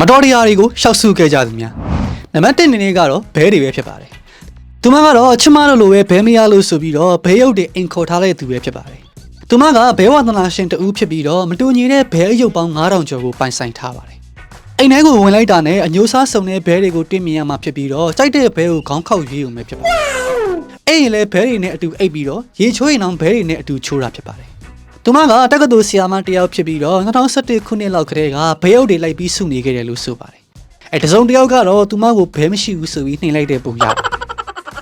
မတော်တရားတွေကိုရှောက်ဆုခဲ့ကြသူများနံပါတ်1အနေနဲ့ကတော့ဘဲတွေပဲဖြစ်ပါတယ်သူမကတော့ချစ်မလို့လိုပဲဘဲမရလို့ဆိုပြီးတော့ဘဲရုပ်တွေအိမ်ခေါ်ထားတဲ့သူပဲဖြစ်ပါတယ်သူမကဘဲဝါသနာရှင်တူဖြစ်ပြီးတော့မတူညီတဲ့ဘဲရုပ်ပေါင်း9000ကျော်ကိုပိုင်ဆိုင်ထားပါတယ်အိမ်ထဲကိုဝင်လိုက်တာနဲ့အညိုးစားစုံတဲ့ဘဲတွေကိုတွေ့မြင်ရမှာဖြစ်ပြီးတော့ကြိုက်တဲ့ဘဲကိုခေါင်းခောက်ရွေးုံပဲဖြစ်ပါတယ်အဲ့ရင်လည်းဘဲတွေနဲ့အတူအိပ်ပြီးတော့ရေချိုးရင်အောင်ဘဲတွေနဲ့အတူချိုးတာဖြစ်ပါတယ် သူမကတက္ကသိုလ်ဆရာမတစ်ယောက်ဖြစ်ပြီးတော့2017ခုနှစ်လောက်ကတည်းကဘဲအုပ်တွေလိုက်ပြီးစုနေခဲ့တယ်လို့ဆိုပါတယ်။အဲတစုံတစ်ယောက်ကတော့သူမကိုဘဲမရှိဘူးဆိုပြီးနှိမ်လိုက်တဲ့ပုံရပါတယ်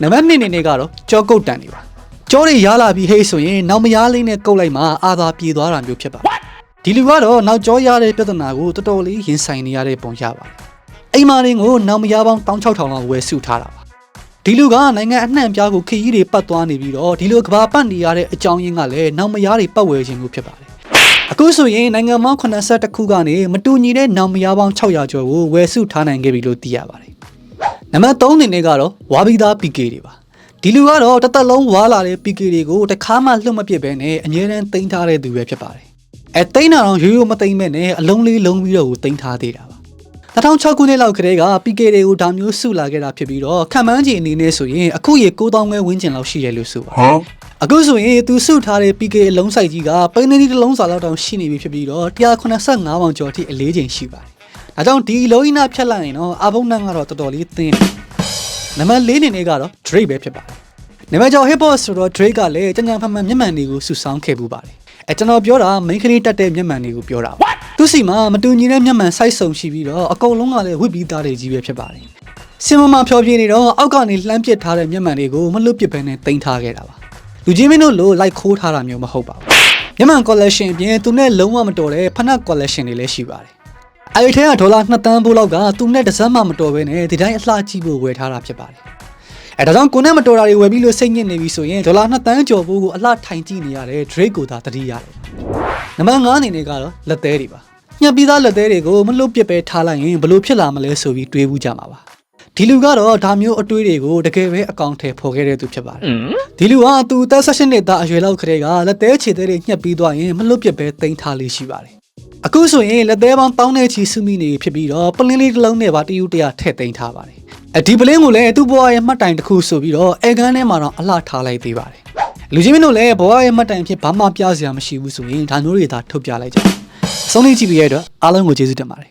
။နံပါတ်2နေနေကတော့ကြောကုတ်တန်နေပါ။ကြောတွေရလာပြီးဟေးဆိုရင်နောက်မရားလေးနဲ့ကုတ်လိုက်မှအာသာပြေသွားတာမျိုးဖြစ်ပါတယ်။ဒီလူကတော့နောက်ကြောရတဲ့ပြဿနာကိုတော်တော်လေးရင်ဆိုင်နေရတဲ့ပုံရပါတယ်။အိမ်မာရင်းကိုနောက်မရားပေါင်း16000လောက်ဝယ်စုထားတာပါ။ ဒီလူကနိုင်ငံအနှံ့အပြားကိုခရီးတွေပတ်သွားနေပြီးတော့ဒီလိုကဘာပတ်နေရတဲ့အကြောင်းရင်းကလည်းနောက်မယားတွေပတ်ဝယ်ခြင်းလို့ဖြစ်ပါတယ်။အခုဆိုရင်နိုင်ငံပေါင်း82ခုကနေမတူညီတဲ့နောက်မယားပေါင်း600ကျော်ကိုဝယ်စုထားနိုင်ခဲ့ပြီလို့သိရပါတယ်။နံပါတ်3အနေနဲ့ကတော့ဝါဘီသား PK တွေပါ။ဒီလူကတော့တစ်သက်လုံးဝါလာတဲ့ PK တွေကိုတစ်ခါမှလွတ်မပစ်ပဲနဲ့အမြဲတမ်းတင်ထားတဲ့သူပဲဖြစ်ပါတယ်။အဲတိန်းတာတော့ရိုးရိုးမတိန်းမဲ့နဲ့အလုံးလေးလုံးပြီးတော့ကိုတင်ထားသေးတာပါ။ 2006ခုနှစ်လောက်ကတည်းက PK တွေကိုဒါမျိုးစုလာခဲ့တာဖြစ်ပြီးတော့ခံမှန်းချင်အနေနဲ့ဆိုရင်အခုရေ9000ဝဲဝန်းကျင်လောက်ရှိတယ်လို့ဆိုပါ Huh? အခုဆိုရင်သူစုထားတဲ့ PK အလုံးဆိုင်ကြီးကပိန်းနေဒီတစ်လုံးစာလောက်တောင်ရှိနေပြီဖြစ်ပြီးတော့185ပေါင်ကျော်အထိအလေးချိန်ရှိပါတယ်။ဒါကြောင့်ဒီအလုံးကြီးနာဖြတ်လိုက်ရင်တော့အဘုံနန်းကတော့တော်တော်လေးသင်းတယ်။နံပါတ်၄အနေနဲ့ကတော့ Drake ပဲဖြစ်ပါတယ်။နံပါတ်6 Hip Hop ဆိုတော့ Drake ကလည်းကြံကြံဖန်ဖန်မျက်မှန်တွေကိုစုဆောင်းခဲ့ပူပါတယ်။အဲကျွန်တော်ပြောတာ main ကလေးတက်တဲ့မျက်မှန်တွေကိုပြောတာပါ။ သူစီမှာမတူညီတဲ့မျက်မှန်စိုက်ဆုံရှိပြီးတော့အကုန်လုံးကလည်းဝစ်ပြီးသားတွေကြီးပဲဖြစ်ပါတယ်။စင်မမဖြောပြနေတော့အောက်ကနေလှမ်းပစ်ထားတဲ့မျက်မှန်တွေကိုမလွတ်ပစ်ဘဲနဲ့တင်ထားခဲ့တာပါ။လူချင်းမင်းတို့လိုလိုက်ခိုးထားတာမျိုးမဟုတ်ပါဘူး။မျက်မှန် collection အပြင်သူနဲ့လုံးဝမတော်တဲ့ဖနက် collection တွေလည်းရှိပါတယ်။အဲဒီထဲကဒေါ်လာ2တန်းဖိုးလောက်ကသူနဲ့တစ်စက်မှမတော်ဘဲနဲ့ဒီတိုင်းအလှကြည့်ဖို့ဝယ်ထားတာဖြစ်ပါတယ်။အဲဒါကြောင့်ကိုနဲ့မတော်တာတွေဝယ်ပြီးလို့စိတ်ညစ်နေပြီဆိုရင်ဒေါ်လာ2တန်းကျော်ဖို့ကိုအလှထိုင်ကြည့်နေရတဲ့ Drake ကိုသာတတိရတယ်။ နံပါတ်5အနေနဲ့ကတော့လက်သေးတွေပါ။ညှပ်ပြီးသားလက်သေးတွေကိုမလွတ်ပစ်ပဲထားလိုက်ရင်ဘလို့ဖြစ်လာမလဲဆိုပြီးတွေးဘူးကြမှာပါ။ဒီလူကတော့ဒါမျိုးအတွေးတွေကိုတကယ်ပဲအကောင့်ထဲပေါ်ခဲ့တဲ့သူဖြစ်ပါတယ်။ဒီလူကသူတက်ဆက်ရှင်နှစ်သားအရွယ်လောက်ခရဲကလက်သေးခြေသေးတွေညှပ်ပြီးသွားရင်မလွတ်ပစ်ပဲတင်ထားလေးရှိပါတယ်။အခုဆိုရင်လက်သေးပေါင်းတောင်းတဲ့ချီစုမိနေဖြစ်ပြီးတော့ပလင်းလေးတစ်လုံးနဲ့ပါတယူတရထည့်သိမ်းထားပါတယ်။အဲဒီပလင်းကိုလည်းသူ့ဘဝရဲ့မှတ်တိုင်တစ်ခုဆိုပြီးတော့အဲကန်းထဲမှာတော့အလှထားလိုက်သေးပါတယ်။ လူချင်းမင်းတို့လည်းဘဝရဲ့မှတ်တိုင်ဖြစ်ဘာမှပြစရာမရှိဘူးဆိုရင်ဒါမျိုးတွေသာထုတ်ပြလိုက်ကြပါ။အဆုံးလေးကြည့်ပြီးရတဲ့အတွက်အားလုံးကိုကျေးဇူးတင်ပါတယ်